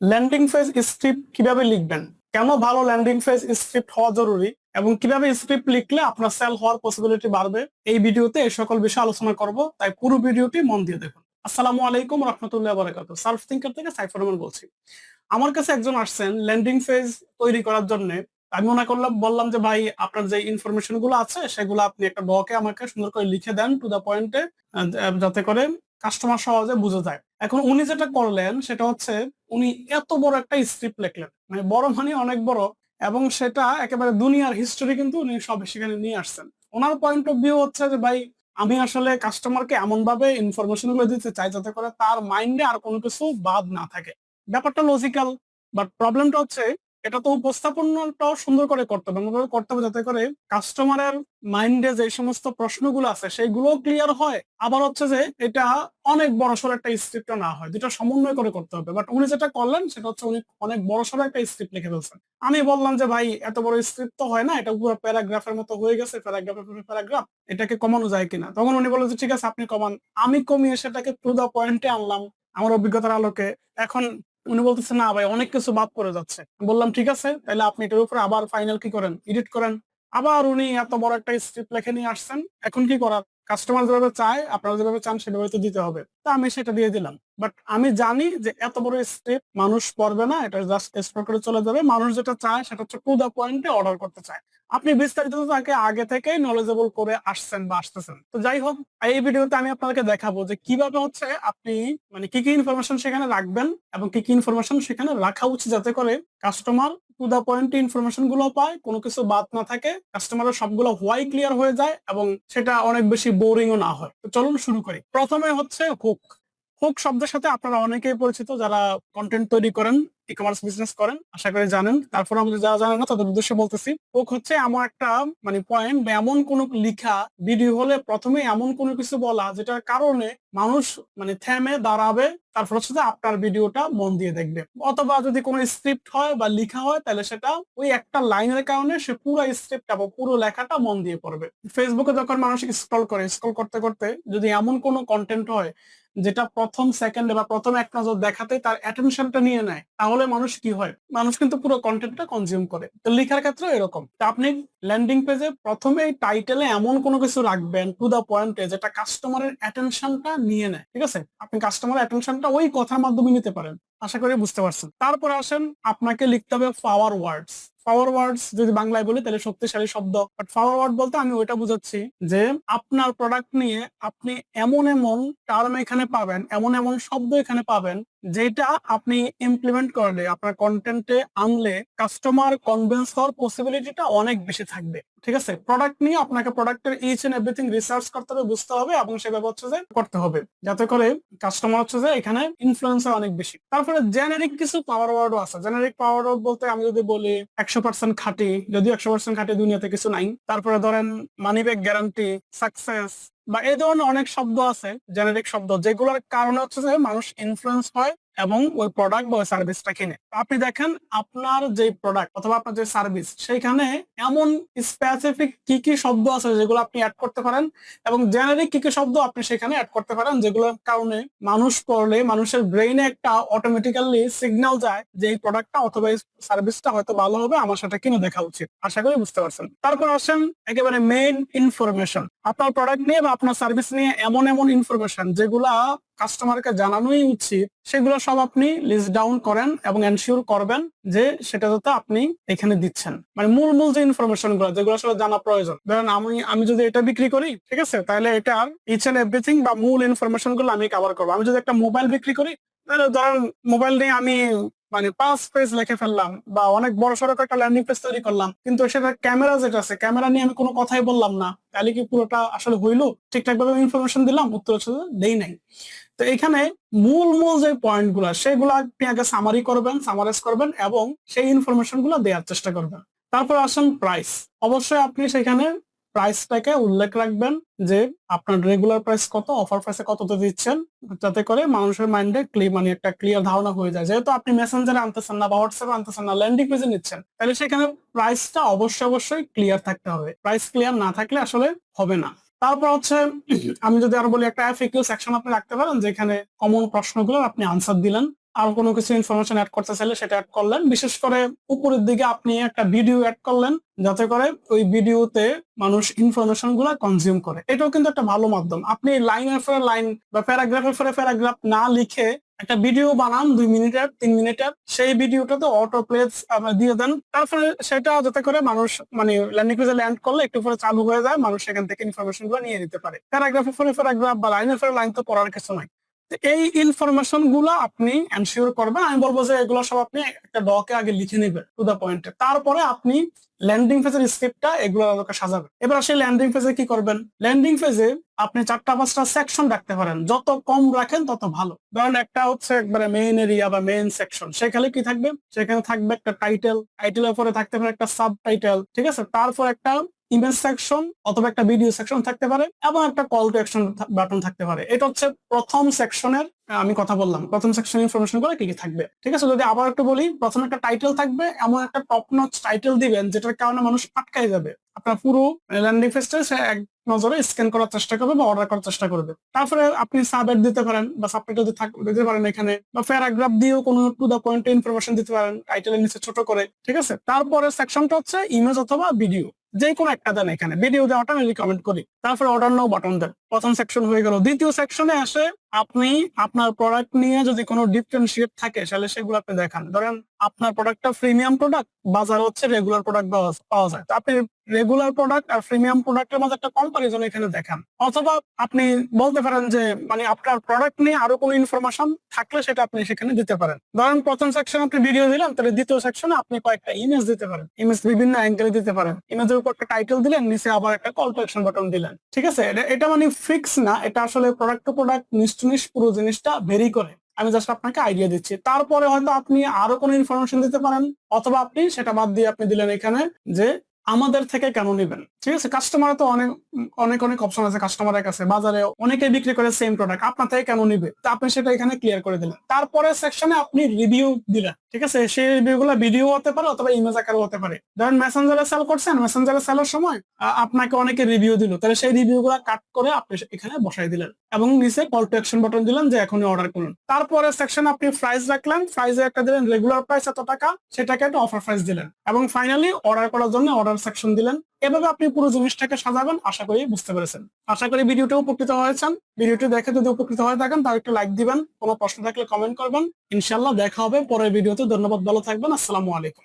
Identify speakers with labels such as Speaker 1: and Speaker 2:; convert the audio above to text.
Speaker 1: Landing phase script কীভাবে লিখবেন? কেন ভালো ল্যান্ডিং ফেজ স্ক্রিপ্ট হওয়া জরুরি? এবং কীভাবে স্ক্রিপ্ট লিখলে আপনার সেল হওয়ার পসিবিলিটি বাড়বে? এই ভিডিওতে এই সকল বিষয়ে আলোচনা করব, তাই পুরো ভিডিওটি মন দিয়ে দেখুন। আসসালামু আলাইকুম রহমতুল্লাহ বারাকাতু সার্ফ থিঙ্কার থেকে সাইফর রহমান বলছি। আমার কাছে একজন আসছেন ল্যান্ডিং ফেজ তৈরি করার জন্য। আমি মনে করলাম, বললাম যে, ভাই, আপনার যে ইনফরমেশনগুলো আছে, সেগুলো আপনি একটা ডকে আমাকে সুন্দর করে লিখে দেন টু দা পয়েন্টে যাতে করে কাস্টমার সহজে বুঝে যায়। এখন উনি যেটা করলেন, সেটা হচ্ছে উনি এত বড় একটা স্ক্রিপ্ট লিখলেন। মানে বড় মানে অনেক বড় এবং সেটা একেবারে দুনিয়ার হিস্টোরি কিন্তু উনি সব সেখানে নিয়ে আসছেন। ওনার পয়েন্ট অফ ভিউ হচ্ছে যে, ভাই, আমি আসলে কাস্টমারকে এমন ভাবে ইনফরমেশনগুলো দিতে চাই যাতে করে তার মাইন্ডে আর কোনো কিছু বাদ না থাকে। ব্যাপারটা লজিক্যাল বাট প্রবলেমটা হচ্ছে এটা তো উপস্থাপনটাও সুন্দর করে করতে হবে। এমনভাবে করতে হবে যাতে করে কাস্টমারের মাইন্ডে যে সমস্ত প্রশ্নগুলো আছে সেইগুলো ক্লিয়ার হয়। আবার হচ্ছে যে এটা অনেক বড়সড় একটা স্ক্রিপ্ট না হয়। দুটা সমন্বয় করে করতে হবে। বাট উনি যেটা করলেন, সেটা হচ্ছে উনি অনেক বড়সড় একটা স্ক্রিপ্ট লিখে ফেলছেন। আমি বললাম যে, ভাই, এত বড় স্ক্রিপ্ট তো হয় না। এটা পুরো প্যারাগ্রাফের মতো হয়ে গেছে। প্যারাগ্রাফের প্যারাগ্রাফ এটাকে কমানো যায় কিনা? তখন উনি বললেন যে, ঠিক আছে, আপনি কমান। আমি কমিয়ে সেটাকে টু দা পয়েন্টে আনলাম। আমার অভিজ্ঞতার আলোকে। এখন উনি বলতেছে, না ভাই, অনেক কিছু বাদ করে যাচ্ছে। বললাম, ঠিক আছে, তাহলে আপনি এটার উপরে আবার ফাইনাল কি করেন? এডিট করেন। আবার উনি এত বড় একটা স্ক্রিপ্ট লেখে নিয়ে আসছেন। এখন কি করার? কাস্টমার যেভাবে চায়, আপনারা যেভাবে চান, সেভাবে তো দিতে হবে। তা আমি সেটা দিয়ে দিলাম। বাট আমি জানি যে এত বড় স্ক্রিপ্ট মানুষ পড়বে না, এটা জাস্ট স্টোর করে চলে যাবে। মানুষ যেটা চায় সেটা হচ্ছে টু দা পয়েন্টে অর্ডার করতে চায়। আপনি বিস্তারিত তাকে আগে থেকেই নলেজেবল করে আসছেন বা আসতেছেন। তো যাই হোক, এই ভিডিওতে আমি আপনাদেরকে দেখাবো যে কীভাবে হচ্ছে আপনি মানে কি কি ইনফরমেশন সেখানে রাখবেন এবং কি কি ইনফরমেশন সেখানে রাখা উচিত যাতে করে কাস্টমার টু দা পয়েন্ট ইনফরমেশনগুলো পায়, কোনো কিছু বাদ না থাকে কাস্টমারের সবগুলো হোয়াই ক্লিয়ার হয়ে যায় এবং সেটা অনেক বেশি বোরিংও না হয়। তো চলুন শুরু করি। প্রথমে হচ্ছে হুক হুক শব্দের সাথে আপনারা অনেকেই পরিচিত যারা কন্টেন্ট তৈরি করেন ই কমার্স বিজনেস করেন, আশা করি জানেন। তারপর আমাদের যারা জানেন না, তাদের উদ্দেশ্যে বলতেছি হুক হচ্ছে এমন একটা মানে পয়েন্ট বা এমন কোন লিখা ভিডিও হলে প্রথমে এমন কোনো কিছু বলা, যেটার কারণে মানুষ মানে থেমে দাঁড়াবে, তারপর হচ্ছে আপনার ভিডিওটা মন দিয়ে দেখবে। অথবা যদি কোনো স্ক্রিপ্ট হয় বা লিখা হয়, তাহলে সেটা ওই একটা লাইনের কারণে সে পুরো স্ক্রিপ্টটা বা পুরো লেখাটা মন দিয়ে পড়বে। ফেসবুকে যখন মানুষ স্ক্রল করে স্ক্রল করতে করতে যদি এমন কোনো কন্টেন্ট হয়, যেটা প্রথম সেকেন্ডে বা প্রথম এক নজর দেখাতে তার অ্যাটেনশনটা নিয়ে নেয়, তাহলে মানুষ কি হয়? মানুষ কিন্তু পুরো কন্টেন্টটা কনজিউম করে। তো লেখার ক্ষেত্রে এরকম। তো আপনি ল্যান্ডিং পেজে প্রথমে টাইটেলে এমন কোনো কিছু রাখবেন টু দা পয়েন্টে যেটা কাস্টমারের অ্যাটেনশনটা নিয়ে নেয়। ঠিক আছে? আপনি কাস্টমারের অ্যাটেনশনটা ওই কথার মাধ্যমে নিতে পারেন। আশা করি বুঝতে পারছেন। তারপরে আসেন, আপনাকে লিখতে হবে পাওয়ার ওয়ার্ডস পাওয়ার ওয়ার্ডস যদি বাংলায় বলি, তাহলে শক্তিশালী শব্দ। বাট পাওয়ার ওয়ার্ড বলতে আমি ওইটা বুঝাচ্ছি যে, আপনার প্রোডাক্ট নিয়ে আপনি এমন এমন টার্ম এখানে পাবেন, এমন এমন শব্দ এখানে পাবেন, যেটা আপনি ইমপ্লিমেন্ট করলে, আপনার কন্টেন্টে আনলে কাস্টমার কনভিন্স হওয়ার পসিবিলিটিটা অনেক বেশি থাকবে। ঠিক আছে? প্রোডাক্ট নিয়ে আপনাকে প্রোডাক্টের ইচ এন্ড এভরিথিং রিসার্চ করতে হবে, বুঝতে হবে, এবং সেভাবে হচ্ছে যে করতে হবে। যাতে করে কাস্টমার হচ্ছে যে এখানে ইনফ্লুয়েন্সার অনেক বেশি। তারপরে জেনারিক কিছু পাওয়ার ওয়ার্ডও আছে। জেনারিক পাওয়ার ওয়ার্ড বলতে আমি যদি বলি, একশো পার্সেন্ট খাটি, যদিও একশো পার্সেন্ট খাটি দুনিয়াতে কিছু নাই। তারপরে ধরেন মানি ব্যাগ গ্যারান্টি সাকসেস বা এই ধরনের অনেক শব্দ আছে জেনারিক শব্দ, যেগুলোর কারণে হচ্ছে যে মানুষ ইনফ্লুয়েন্স হয় এবং ওই প্রোডাক্ট বা ওই সার্ভিসটা কিনে। আপনি দেখেন, আপনার যে প্রোডাক্ট অথবা আপনার যে সার্ভিস সেইখানে এমন স্পেসিফিক কি কি শব্দ আছে যেগুলো আপনি অ্যাড করতে পারেন এবং জেনারিক কি কি শব্দ আপনি সেখানে অ্যাড করতে পারেন, যেগুলোর কারণে মানুষ পড়লে, মানুষের ব্রেইনে একটা অটোমেটিক্যালি সিগন্যাল যায় যে এই প্রোডাক্টটা অথবা এই সার্ভিসটা হয়তো ভালো হবে, আমার সেটা কিনে দেখা উচিত। আশা করি বুঝতে পারছেন। তারপর আসেন একেবারে মেইন ইনফরমেশন আপনার প্রোডাক্ট নিয়ে বা আপনার সার্ভিস নিয়ে এমন এমন ইনফরমেশন যেগুলা কাস্টমারকে জানানোই উচিত, সেগুলো সব আপনি লিস্ট ডাউন করেন এবং এনশিওর করবেন যে সেটা যাতে আপনি এখানে দিচ্ছেন। মানে মূল মূল যে ইনফরমেশনগুলো, যেগুলো আসলে জানা প্রয়োজন। ধরেন আমি আমি যদি এটা বিক্রি করি, ঠিক আছে? তাহলে এটার ইচ এন্ড এভরিথিং বা মূল ইনফরমেশনগুলো আমি কভার করব। আমি যদি একটা মোবাইল বিক্রি করি ধরেন মোবাইল নিয়ে আমি মানে পাঁচ পেজ লিখে ফেললাম বা অনেক বড় সড়ো একটা ল্যান্ডিং পেজ তৈরি করলাম, কিন্তু সেটা ক্যামেরা যেটা আছে ক্যামেরা নিয়ে আমি কোনো কথাই বললাম না। তাহলে কি পুরোটা আসলে হইল? ঠিকঠাক ভাবে ইনফরমেশন দিলাম, উত্তর হচ্ছে দেই নাই। তো এখানে মূল মূল যে পয়েন্টগুলা, সেগুলো আপনি আগে সামারি করবেন সামারাইজ করবেন এবং সেই ইনফরমেশনগুলো দেওয়ার চেষ্টা করবেন। তারপর আসেন প্রাইস অবশ্যই আপনি সেখানে প্রাইসটাকে উল্লেখ রাখবেন যে আপনার রেগুলার প্রাইস কত অফার প্রাইসে কততে দিচ্ছেন, যাতে করে মানুষের মাইন্ডে ক্লিয়ার মানে একটা ক্লিয়ার ধারণা হয়ে যায়। যেহেতু আপনি মেসেঞ্জারে আনতেছেন না বা হোয়াটসঅ্যাপে আনতেছেন না ল্যান্ডিং পেজে নিচ্ছেন, তাহলে সেখানে প্রাইসটা অবশ্যই অবশ্যই ক্লিয়ার থাকতে হবে। প্রাইস ক্লিয়ার না থাকলে আসলে হবে না। তারপর হচ্ছে, আমি যদি আরও বলি, একটা এফএকিউ সেকশন আপনি রাখতে পারেন, যেখানে কমন প্রশ্নগুলো আপনি আনসার দিলেন। আর কোনো কিছু ইনফরমেশন অ্যাড করতে চাইলে সেটা অ্যাড করলেন। বিশেষ করে উপরের দিকে আপনি একটা ভিডিও অ্যাড করলেন, যাতে করে ওই ভিডিওতে মানুষ ইনফরমেশনগুলা কনজিউম করে। এটাও কিন্তু একটা ভালো মাধ্যম। আপনি লাইনের পরে লাইন বা প্যারাগ্রাফের পরে প্যারাগ্রাফ না লিখে একটা ভিডিও বানান, দুই মিনিটের, তিন মিনিটের, সেই ভিডিওটাতে অটো প্লেস দিয়ে দেন। তারপরে সেটা যাতে করে মানুষ মানে ল্যান্ডিং পেজে ল্যান্ড করলে একটু পরে চালু হয়ে যায়, মানুষ সেখান থেকে ইনফরমেশনগুলো নিয়ে নিতে পারে। প্যারাগ্রাফের পরে প্যারাগ্রাফ বা লাইনের পরে লাইন তো পড়ার কিছু নাই। এই ইনফরমেশনগুলো আপনি এনশিওর করবেন। আমি বলব যে এগুলো সব আপনি একটা ডকে আগে লিখে নেবেন টু দা পয়েন্টে তারপরে আপনি ল্যান্ডিং ফেজের স্ক্রিপ্টটা এগুলো আলোকে সাজাবেন। এবার আসলে ল্যান্ডিং ফেজে কি করবেন? ল্যান্ডিং ফেজে আপনি চারটা পাঁচটা সেকশন রাখতে পারেন। যত কম রাখেন তত ভালো। ধরেন একটা হচ্ছে একবারে মেইন এরিয়া বা মেইন সেকশন সেখানে কি থাকবে? সেখানে থাকবে একটা টাইটেল টাইটেলের পরে থাকতে পারে একটা সাব টাইটেল ঠিক আছে? তারপর একটা ইমেজ সেকশন অথবা একটা ভিডিও সেকশন থাকতে পারে এবং একটা কল টু অ্যাকশন বাটন থাকতে পারে। এটা হচ্ছে প্রথম সেকশনের আমি কথা বললাম। প্রথম সেকশন ইনফরমেশনগুলো কি কি থাকবে? ঠিক আছে? যদি আবার একটু বলি, প্রথম একটা টাইটেল থাকবে, এমন একটা টপ নচ টাইটেল দিবেন, যেটার কারণে মানুষ আটকায় যাবে। আপনার পুরো ল্যান্ডিং পেজটা সে নজরে স্ক্যান করার চেষ্টা করবে বা অর্ডার করার চেষ্টা করবে। তারপরে আপনি সাবেট দিতে পারেন বা সাবটাইটেল দিতে পারেন এখানে বা প্যারাগ্রাফ দিয়েও কোনো টু দা পয়েন্ট ইনফরমেশন দিতে পারেন টাইটেলের নিচে ছোট করে, ঠিক আছে? তারপরে সেকশনটা হচ্ছে ইমেজ অথবা ভিডিও যে কোনো একটা দেন এখানে। ভিডিও দেওয়াটা আমি রিকমেন্ড করি। তারপরে অর্ডার নাও বাটন দেন। প্রথম সেকশন হয়ে গেল। দ্বিতীয় সেকশনে আসে আপনি আপনার প্রোডাক্ট নিয়ে যদি কোনো ডিফারেন্সিয়েট থাকে, তাহলে সেগুলো আপনি দেখান। ধরেন আপনার প্রোডাক্টটা প্রিমিয়াম প্রোডাক্ট বাজার হচ্ছে রেগুলার প্রোডাক্ট পাওয়া যায়। আপনি রেগুলার প্রোডাক্ট আর প্রিমিয়াম প্রোডাক্টের মধ্যে একটা কম্পারিজন এখানে দেখান। অথবা আপনি বলতে পারেন যে মানে আপনার প্রোডাক্ট নিয়ে আরও কোনো ইনফরমেশন থাকলে সেটা আপনি সেখানে দিতে পারেন। ধরেন প্রথম সেকশন আপনি ভিডিও দিলেন, তাহলে দ্বিতীয় সেকশনে আপনি কয়েকটা ইমেজ দিতে পারেন। ইমেজ বিভিন্ন অ্যাঙ্গেলে দিতে পারেন। ইমেজের উপর একটা টাইটেল দিলেন, নিচে আবার একটা কল টু অ্যাকশন বাটন দিলেন। ঠিক আছে? এটা মানে ফিক্স না, এটা আসলে প্রোডাক্ট টু প্রোডাক্ট নিচ পুরো জিনিসটা ভেরি করে। আমি জাস্ট আপনাকে আইডিয়া দিচ্ছি। তারপরে হয়তো আপনি আরও কোনো ইনফরমেশন দিতে পারেন, অথবা আপনি সেটা বাদ দিয়ে আপনি দিলেন এখানে যে আমাদের থেকে কেন নেবেন? ঠিক আছে? কাস্টমার তো অনেক অনেক অনেক অপশন আছে কাস্টমারের কাছে। বাজারে অনেকে বিক্রি করে সেম প্রোডাক্ট আপনার থেকে কেন নিবে? তা আপনি সেটা এখানে ক্লিয়ার করে দিলেন। তারপরে সেকশনে আপনি রিভিউ দিলেন। ঠিক আছে? সেই রিভিউ গুলো ভিডিও হতে পারে অথবা ইমেজ আকারে হতে পারে। ধরেন মেসেঞ্জারে সেল করছেন মেসেঞ্জারে সেলের সময় আপনাকে অনেকে রিভিউ দিল। তাহলে সেই রিভিউ গুলা কাট করে আপনি এখানে বসাই দিলেন এবং নিচে কল টু অ্যাকশন বাটন দিলেন যে এখনই অর্ডার করুন। তারপরে সেকশন আপনি প্রাইস রাখলেন। প্রাইসে একটা দিলেন রেগুলার প্রাইস এত টাকা, সেটাকে একটা অফার প্রাইস দিলেন। এবং ফাইনালি অর্ডার করার জন্য অর্ডার সেকশন দিলেন। এভাবে আপনি পুরো জিনিসটাকে সাজাবেন, আশা করি বুঝতে পেরেছেন। আশা করি ভিডিওটা উপকৃত হয়েছেন। ভিডিওটি দেখে যদি উপকৃত হয়ে থাকেন, তাহলে একটু লাইক দিবেন, কোনো প্রশ্ন থাকলে কমেন্ট করবেন। ইনশাল্লাহ দেখা হবে পরের ভিডিওতে। ধন্যবাদ, ভালো থাকবেন। আসসালামু আলাইকুম।